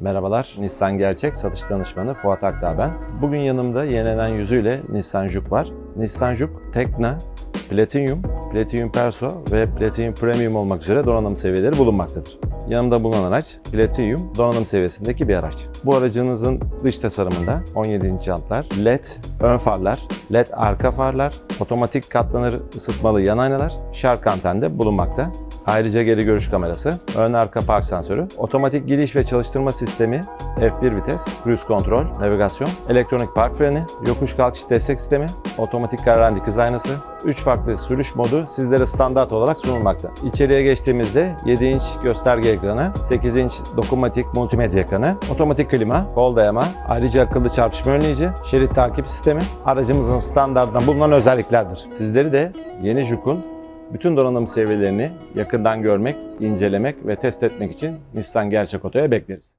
Merhabalar, Nissan Gerçek satış danışmanı Fuat Akdağ ben. Bugün yanımda yenilenen yüzüyle Nissan Juke var. Nissan Juke, Tekna, Platinum, Platinum Perso ve Platinum Premium olmak üzere donanım seviyeleri bulunmaktadır. Yanımda bulunan araç Platinum donanım seviyesindeki bir araç. Bu aracınızın dış tasarımında 17 inç jantlar, LED ön farlar, LED arka farlar, otomatik katlanır ısıtmalı yan aynalar, şark antende bulunmakta. Ayrıca geri görüş kamerası, ön arka park sensörü, otomatik giriş ve çalıştırma sistemi, F1 vites, cruise kontrol, navigasyon, elektronik park freni, yokuş kalkış destek sistemi, otomatik karan dikiz aynası, 3 farklı sürüş modu sizlere standart olarak sunulmakta. İçeriye geçtiğimizde 7 inç gösterge ekranı, 8 inç dokunmatik multimedya ekranı, otomatik klima, kol dayama, ayrıca akıllı çarpışma önleyici, şerit takip sistemi aracımızın standartında bulunan özelliklerdir. Sizleri de yeni Juke'un bütün donanım seviyelerini yakından görmek, incelemek ve test etmek için Nissan Gerçek Oto'ya bekleriz.